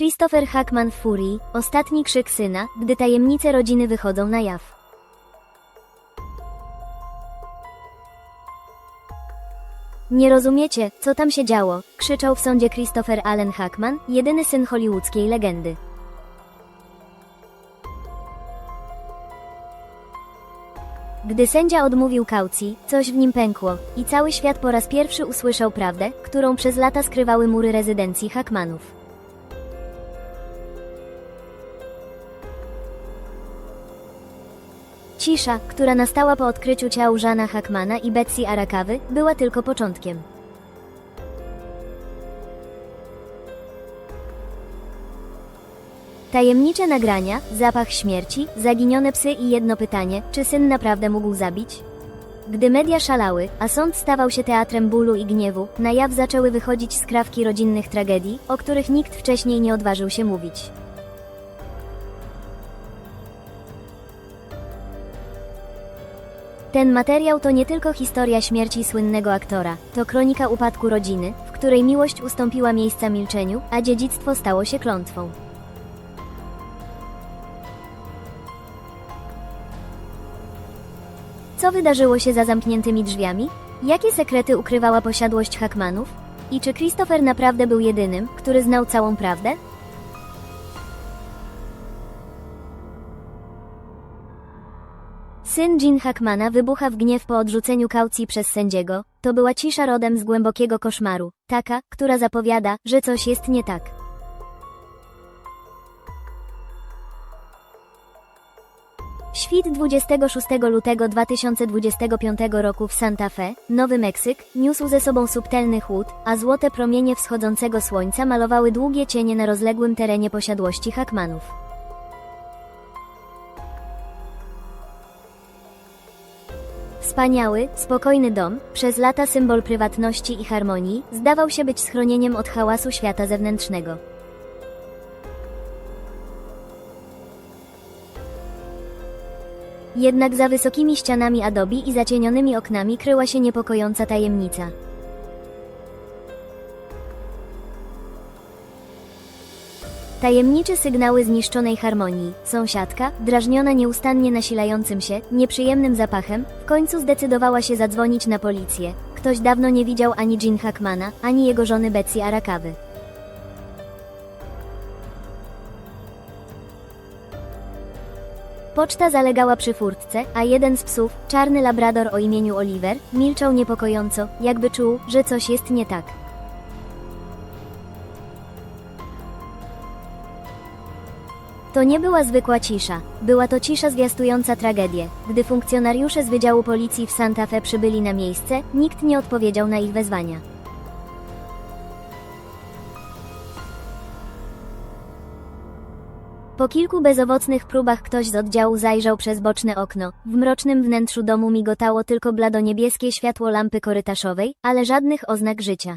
Christopher Hackman w ostatni krzyk syna, gdy tajemnice rodziny wychodzą na jaw. Nie rozumiecie, co tam się działo, krzyczał w sądzie Christopher Allen Hackman, jedyny syn hollywoodzkiej legendy. Gdy sędzia odmówił kaucji, coś w nim pękło i cały świat po raz pierwszy usłyszał prawdę, którą przez lata skrywały mury rezydencji Hackmanów. Cisza, która nastała po odkryciu ciał Żana Hackmana i Betsy Arakawy, była tylko początkiem. Tajemnicze nagrania, zapach śmierci, zaginione psy i jedno pytanie, czy syn naprawdę mógł zabić? Gdy media szalały, a sąd stawał się teatrem bólu i gniewu, na jaw zaczęły wychodzić skrawki rodzinnych tragedii, o których nikt wcześniej nie odważył się mówić. Ten materiał to nie tylko historia śmierci słynnego aktora, to kronika upadku rodziny, w której miłość ustąpiła miejsca milczeniu, a dziedzictwo stało się klątwą. Co wydarzyło się za zamkniętymi drzwiami? Jakie sekrety ukrywała posiadłość Hackmanów? I czy Christopher naprawdę był jedynym, który znał całą prawdę? Syn Jean Hackmana wybucha w gniew po odrzuceniu kaucji przez sędziego. To była cisza rodem z głębokiego koszmaru, taka, która zapowiada, że coś jest nie tak. Świt 26 lutego 2025 roku w Santa Fe, Nowy Meksyk, niósł ze sobą subtelny chłód, a złote promienie wschodzącego słońca malowały długie cienie na rozległym terenie posiadłości Hackmanów. Wspaniały, spokojny dom, przez lata symbol prywatności i harmonii, zdawał się być schronieniem od hałasu świata zewnętrznego. Jednak za wysokimi ścianami adobe i zacienionymi oknami kryła się niepokojąca tajemnica. Tajemnicze sygnały zniszczonej harmonii, sąsiadka, drażniona nieustannie nasilającym się, nieprzyjemnym zapachem, w końcu zdecydowała się zadzwonić na policję. Ktoś dawno nie widział ani Jean Hackmana, ani jego żony Betsy Arakawy. Poczta zalegała przy furtce, a jeden z psów, czarny labrador o imieniu Oliver, milczał niepokojąco, jakby czuł, że coś jest nie tak. To nie była zwykła cisza, była to cisza zwiastująca tragedię. Gdy funkcjonariusze z Wydziału Policji w Santa Fe przybyli na miejsce, nikt nie odpowiedział na ich wezwania. Po kilku bezowocnych próbach ktoś z oddziału zajrzał przez boczne okno. W mrocznym wnętrzu domu migotało tylko bladoniebieskie światło lampy korytarzowej, ale żadnych oznak życia.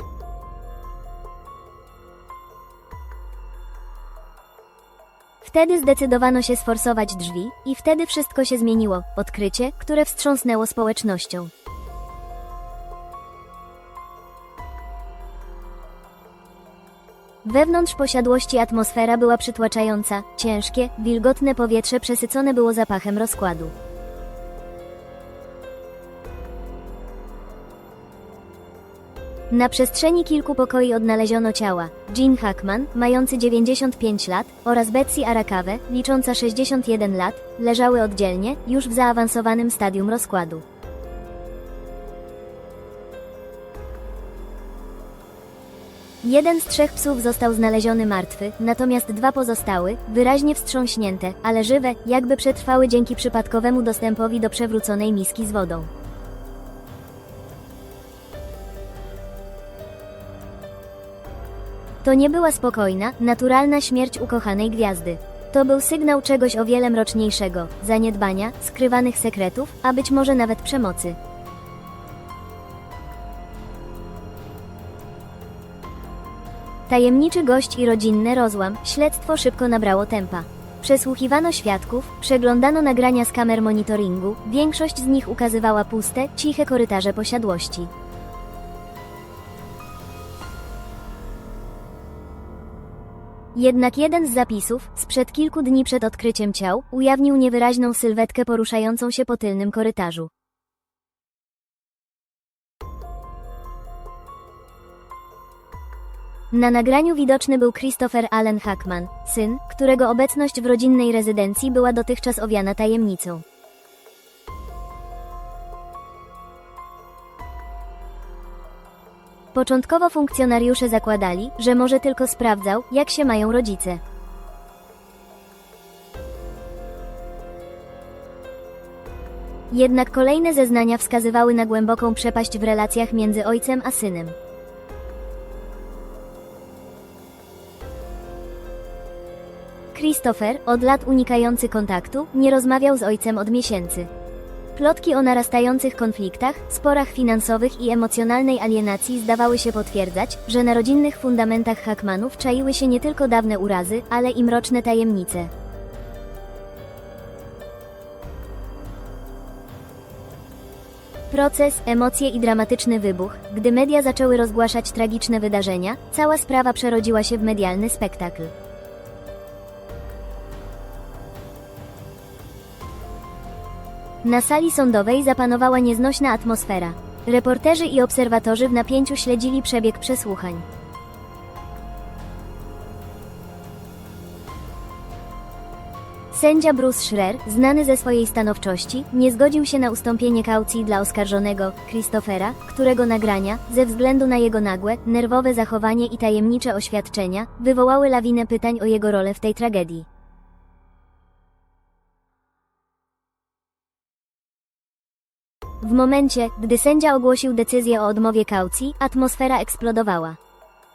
Wtedy zdecydowano się sforsować drzwi, i wtedy wszystko się zmieniło. Odkrycie, które wstrząsnęło społecznością. Wewnątrz posiadłości atmosfera była przytłaczająca, ciężkie, wilgotne powietrze przesycone było zapachem rozkładu. Na przestrzeni kilku pokoi odnaleziono ciała. Jean Hackman, mający 95 lat, oraz Betsy Arakawe, licząca 61 lat, leżały oddzielnie, już w zaawansowanym stadium rozkładu. Jeden z trzech psów został znaleziony martwy, natomiast dwa pozostały, wyraźnie wstrząśnięte, ale żywe, jakby przetrwały dzięki przypadkowemu dostępowi do przewróconej miski z wodą. To nie była spokojna, naturalna śmierć ukochanej gwiazdy. To był sygnał czegoś o wiele mroczniejszego, zaniedbania, skrywanych sekretów, a być może nawet przemocy. Tajemniczy gość i rodzinny rozłam, śledztwo szybko nabrało tempa. Przesłuchiwano świadków, przeglądano nagrania z kamer monitoringu, większość z nich ukazywała puste, ciche korytarze posiadłości. Jednak jeden z zapisów, sprzed kilku dni przed odkryciem ciał, ujawnił niewyraźną sylwetkę poruszającą się po tylnym korytarzu. Na nagraniu widoczny był Christopher Allen Hackman, syn, którego obecność w rodzinnej rezydencji była dotychczas owiana tajemnicą. Początkowo funkcjonariusze zakładali, że może tylko sprawdzał, jak się mają rodzice. Jednak kolejne zeznania wskazywały na głęboką przepaść w relacjach między ojcem a synem. Christopher, od lat unikający kontaktu, nie rozmawiał z ojcem od miesięcy. Plotki o narastających konfliktach, sporach finansowych i emocjonalnej alienacji zdawały się potwierdzać, że na rodzinnych fundamentach Hackmanów czaiły się nie tylko dawne urazy, ale i mroczne tajemnice. Proces, emocje i dramatyczny wybuch. Gdy media zaczęły rozgłaszać tragiczne wydarzenia, cała sprawa przerodziła się w medialny spektakl. Na sali sądowej zapanowała nieznośna atmosfera. Reporterzy i obserwatorzy w napięciu śledzili przebieg przesłuchań. Sędzia Bruce Schrer, znany ze swojej stanowczości, nie zgodził się na ustąpienie kaucji dla oskarżonego, Christophera, którego nagrania, ze względu na jego nagłe, nerwowe zachowanie i tajemnicze oświadczenia, wywołały lawinę pytań o jego rolę w tej tragedii. W momencie, gdy sędzia ogłosił decyzję o odmowie kaucji, atmosfera eksplodowała.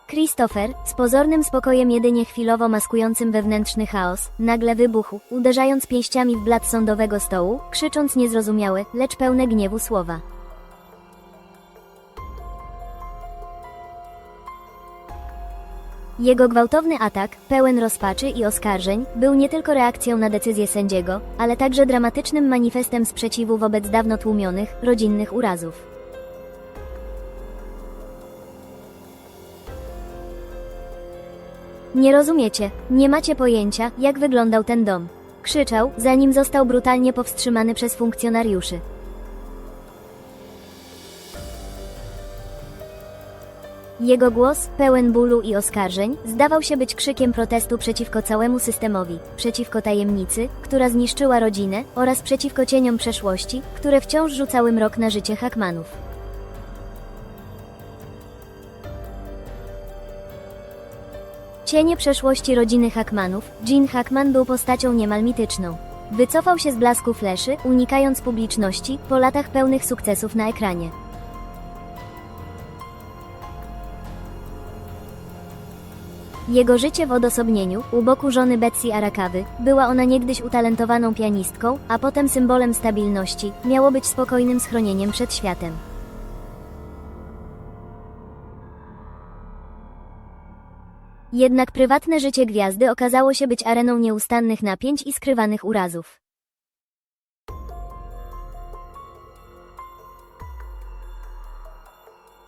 Christopher, z pozornym spokojem jedynie chwilowo maskującym wewnętrzny chaos, nagle wybuchł, uderzając pięściami w blat sądowego stołu, krzycząc niezrozumiałe, lecz pełne gniewu słowa. Jego gwałtowny atak, pełen rozpaczy i oskarżeń, był nie tylko reakcją na decyzję sędziego, ale także dramatycznym manifestem sprzeciwu wobec dawno tłumionych, rodzinnych urazów. Nie rozumiecie, nie macie pojęcia, jak wyglądał ten dom. Krzyczał, zanim został brutalnie powstrzymany przez funkcjonariuszy. Jego głos, pełen bólu i oskarżeń, zdawał się być krzykiem protestu przeciwko całemu systemowi, przeciwko tajemnicy, która zniszczyła rodzinę, oraz przeciwko cieniom przeszłości, które wciąż rzucały mrok na życie Hackmanów. Cienie przeszłości rodziny Hackmanów, Gene Hackman był postacią niemal mityczną. Wycofał się z blasku fleszy, unikając publiczności, po latach pełnych sukcesów na ekranie. Jego życie w odosobnieniu, u boku żony Betsy Arakawy, była ona niegdyś utalentowaną pianistką, a potem symbolem stabilności, miało być spokojnym schronieniem przed światem. Jednak prywatne życie gwiazdy okazało się być areną nieustannych napięć i skrywanych urazów.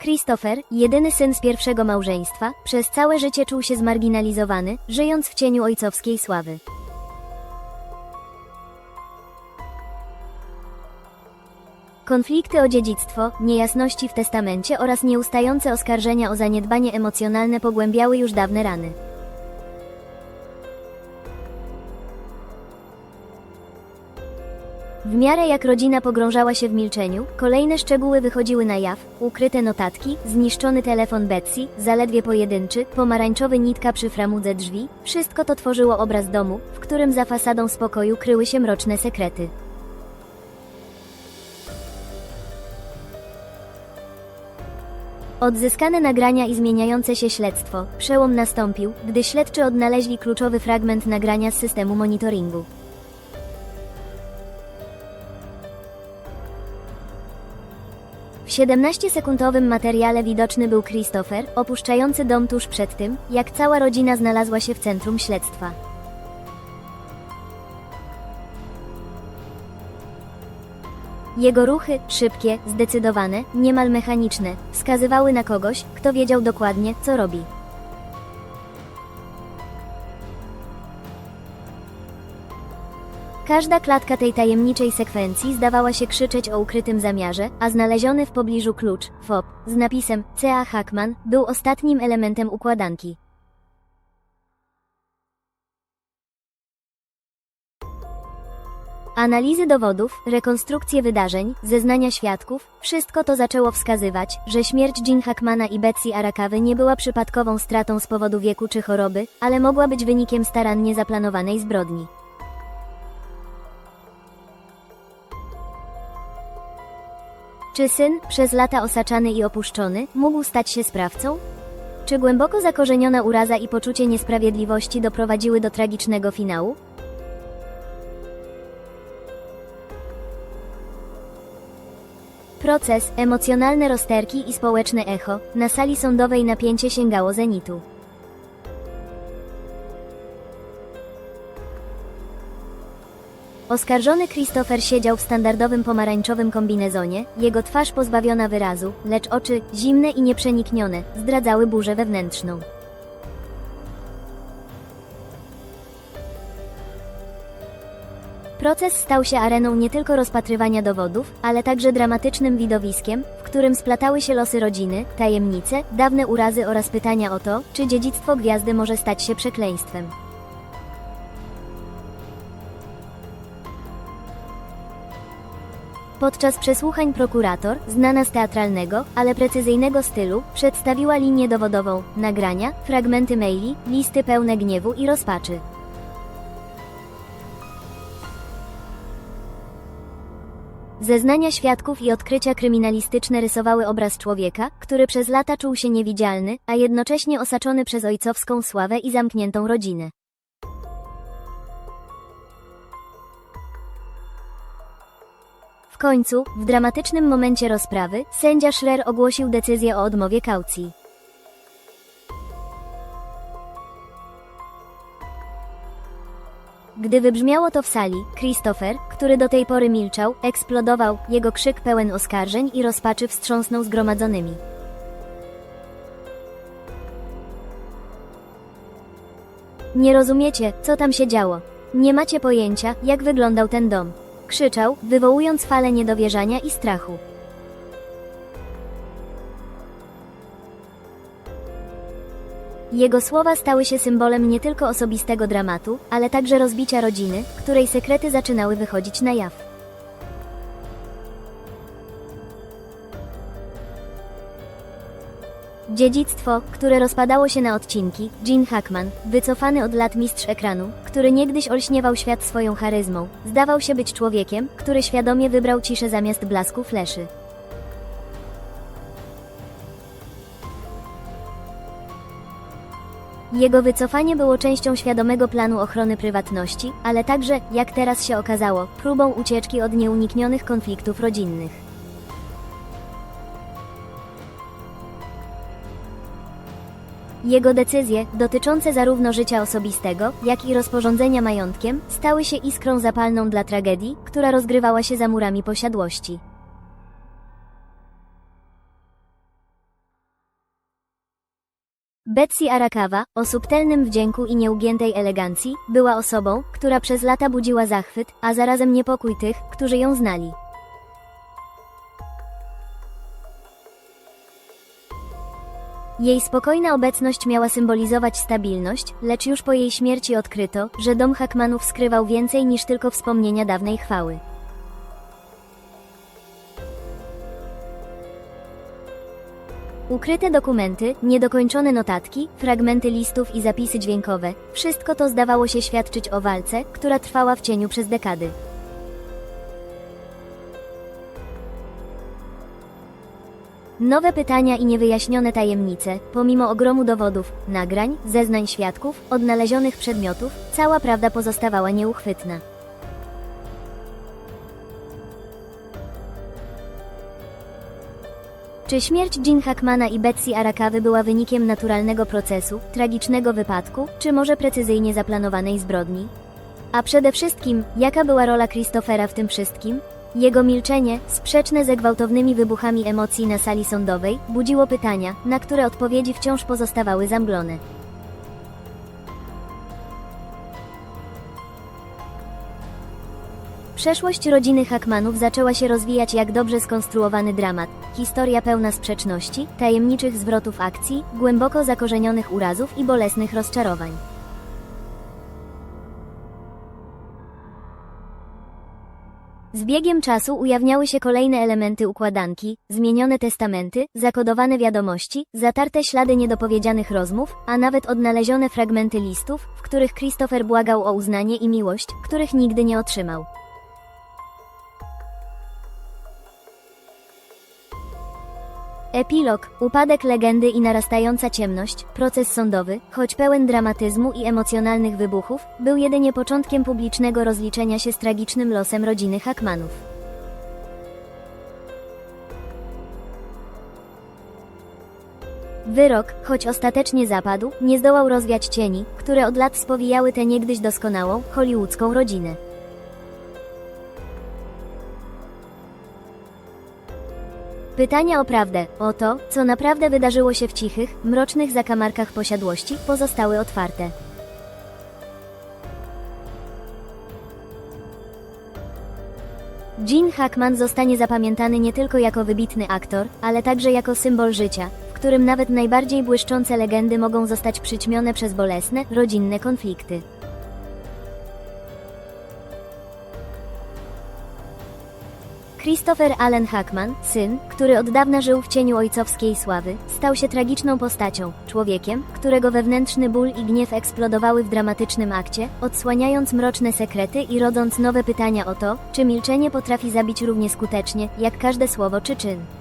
Christopher, jedyny syn z pierwszego małżeństwa, przez całe życie czuł się zmarginalizowany, żyjąc w cieniu ojcowskiej sławy. Konflikty o dziedzictwo, niejasności w testamencie oraz nieustające oskarżenia o zaniedbanie emocjonalne pogłębiały już dawne rany. W miarę jak rodzina pogrążała się w milczeniu, kolejne szczegóły wychodziły na jaw, ukryte notatki, zniszczony telefon Betsy, zaledwie pojedynczy, pomarańczowy nitka przy framudze drzwi, wszystko to tworzyło obraz domu, w którym za fasadą spokoju kryły się mroczne sekrety. Odzyskane nagrania i zmieniające się śledztwo. Przełom nastąpił, gdy śledczy odnaleźli kluczowy fragment nagrania z systemu monitoringu. W 17-sekundowym materiale widoczny był Christopher, opuszczający dom tuż przed tym, jak cała rodzina znalazła się w centrum śledztwa. Jego ruchy, szybkie, zdecydowane, niemal mechaniczne, wskazywały na kogoś, kto wiedział dokładnie, co robi. Każda klatka tej tajemniczej sekwencji zdawała się krzyczeć o ukrytym zamiarze, a znaleziony w pobliżu klucz, FOB, z napisem C.A. Hackman, był ostatnim elementem układanki. Analizy dowodów, rekonstrukcje wydarzeń, zeznania świadków, wszystko to zaczęło wskazywać, że śmierć Jean Hackmana i Betsy Arakawy nie była przypadkową stratą z powodu wieku czy choroby, ale mogła być wynikiem starannie zaplanowanej zbrodni. Czy syn, przez lata osaczany i opuszczony, mógł stać się sprawcą? Czy głęboko zakorzeniona uraza i poczucie niesprawiedliwości doprowadziły do tragicznego finału? Proces, emocjonalne rozterki i społeczne echo, na sali sądowej napięcie sięgało zenitu. Oskarżony Christopher siedział w standardowym pomarańczowym kombinezonie, jego twarz pozbawiona wyrazu, lecz oczy, zimne i nieprzeniknione, zdradzały burzę wewnętrzną. Proces stał się areną nie tylko rozpatrywania dowodów, ale także dramatycznym widowiskiem, w którym splatały się losy rodziny, tajemnice, dawne urazy oraz pytania o to, czy dziedzictwo gwiazdy może stać się przekleństwem. Podczas przesłuchań prokurator, znana z teatralnego, ale precyzyjnego stylu, przedstawiła linię dowodową, nagrania, fragmenty maili, listy pełne gniewu i rozpaczy. Zeznania świadków i odkrycia kryminalistyczne rysowały obraz człowieka, który przez lata czuł się niewidzialny, a jednocześnie osaczony przez ojcowską sławę i zamkniętą rodzinę. Końcu, w dramatycznym momencie rozprawy, sędzia Schrer ogłosił decyzję o odmowie kaucji. Gdy wybrzmiało to w sali, Christopher, który do tej pory milczał, eksplodował, jego krzyk pełen oskarżeń i rozpaczy wstrząsnął zgromadzonymi. Nie rozumiecie, co tam się działo. Nie macie pojęcia, jak wyglądał ten dom. Krzyczał, wywołując falę niedowierzania i strachu. Jego słowa stały się symbolem nie tylko osobistego dramatu, ale także rozbicia rodziny, której sekrety zaczynały wychodzić na jaw. Dziedzictwo, które rozpadało się na odcinki, Gene Hackman, wycofany od lat mistrz ekranu, który niegdyś olśniewał świat swoją charyzmą, zdawał się być człowiekiem, który świadomie wybrał ciszę zamiast blasku fleszy. Jego wycofanie było częścią świadomego planu ochrony prywatności, ale także, jak teraz się okazało, próbą ucieczki od nieuniknionych konfliktów rodzinnych. Jego decyzje, dotyczące zarówno życia osobistego, jak i rozporządzenia majątkiem, stały się iskrą zapalną dla tragedii, która rozgrywała się za murami posiadłości. Betsy Arakawa, o subtelnym wdzięku i nieugiętej elegancji, była osobą, która przez lata budziła zachwyt, a zarazem niepokój tych, którzy ją znali. Jej spokojna obecność miała symbolizować stabilność, lecz już po jej śmierci odkryto, że dom Hackmanów skrywał więcej niż tylko wspomnienia dawnej chwały. Ukryte dokumenty, niedokończone notatki, fragmenty listów i zapisy dźwiękowe wszystko to zdawało się świadczyć o walce, która trwała w cieniu przez dekady. Nowe pytania i niewyjaśnione tajemnice, pomimo ogromu dowodów, nagrań, zeznań świadków, odnalezionych przedmiotów, cała prawda pozostawała nieuchwytna. Czy śmierć Jean Hackmana i Betsy Arakawy była wynikiem naturalnego procesu, tragicznego wypadku, czy może precyzyjnie zaplanowanej zbrodni? A przede wszystkim, jaka była rola Christophera w tym wszystkim? Jego milczenie, sprzeczne ze gwałtownymi wybuchami emocji na sali sądowej, budziło pytania, na które odpowiedzi wciąż pozostawały zamglone. Przeszłość rodziny Hackmanów zaczęła się rozwijać jak dobrze skonstruowany dramat. Historia pełna sprzeczności, tajemniczych zwrotów akcji, głęboko zakorzenionych urazów i bolesnych rozczarowań. Z biegiem czasu ujawniały się kolejne elementy układanki, zmienione testamenty, zakodowane wiadomości, zatarte ślady niedopowiedzianych rozmów, a nawet odnalezione fragmenty listów, w których Christopher błagał o uznanie i miłość, których nigdy nie otrzymał. Epilog, upadek legendy i narastająca ciemność, proces sądowy, choć pełen dramatyzmu i emocjonalnych wybuchów, był jedynie początkiem publicznego rozliczenia się z tragicznym losem rodziny Hackmanów. Wyrok, choć ostatecznie zapadł, nie zdołał rozwiać cieni, które od lat spowijały tę niegdyś doskonałą, hollywoodzką rodzinę. Pytania o prawdę, o to, co naprawdę wydarzyło się w cichych, mrocznych zakamarkach posiadłości, pozostały otwarte. Gene Hackman zostanie zapamiętany nie tylko jako wybitny aktor, ale także jako symbol życia, w którym nawet najbardziej błyszczące legendy mogą zostać przyćmione przez bolesne, rodzinne konflikty. Christopher Allen Hackman, syn, który od dawna żył w cieniu ojcowskiej sławy, stał się tragiczną postacią, człowiekiem, którego wewnętrzny ból i gniew eksplodowały w dramatycznym akcie, odsłaniając mroczne sekrety i rodząc nowe pytania o to, czy milczenie potrafi zabić równie skutecznie, jak każde słowo czy czyn.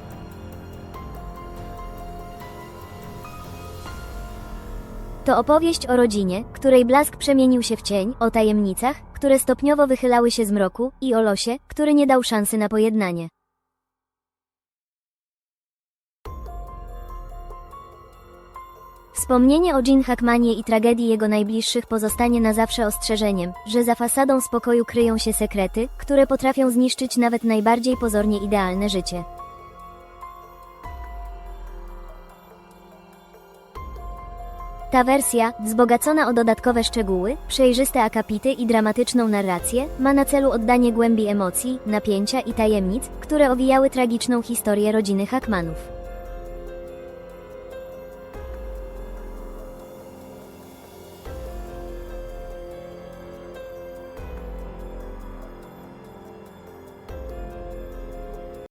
To opowieść o rodzinie, której blask przemienił się w cień, o tajemnicach, które stopniowo wychylały się z mroku, i o losie, który nie dał szansy na pojednanie. Wspomnienie o Jean Hackmanie i tragedii jego najbliższych pozostanie na zawsze ostrzeżeniem, że za fasadą spokoju kryją się sekrety, które potrafią zniszczyć nawet najbardziej pozornie idealne życie. Ta wersja, wzbogacona o dodatkowe szczegóły, przejrzyste akapity i dramatyczną narrację, ma na celu oddanie głębi emocji, napięcia i tajemnic, które owijały tragiczną historię rodziny Hackmanów.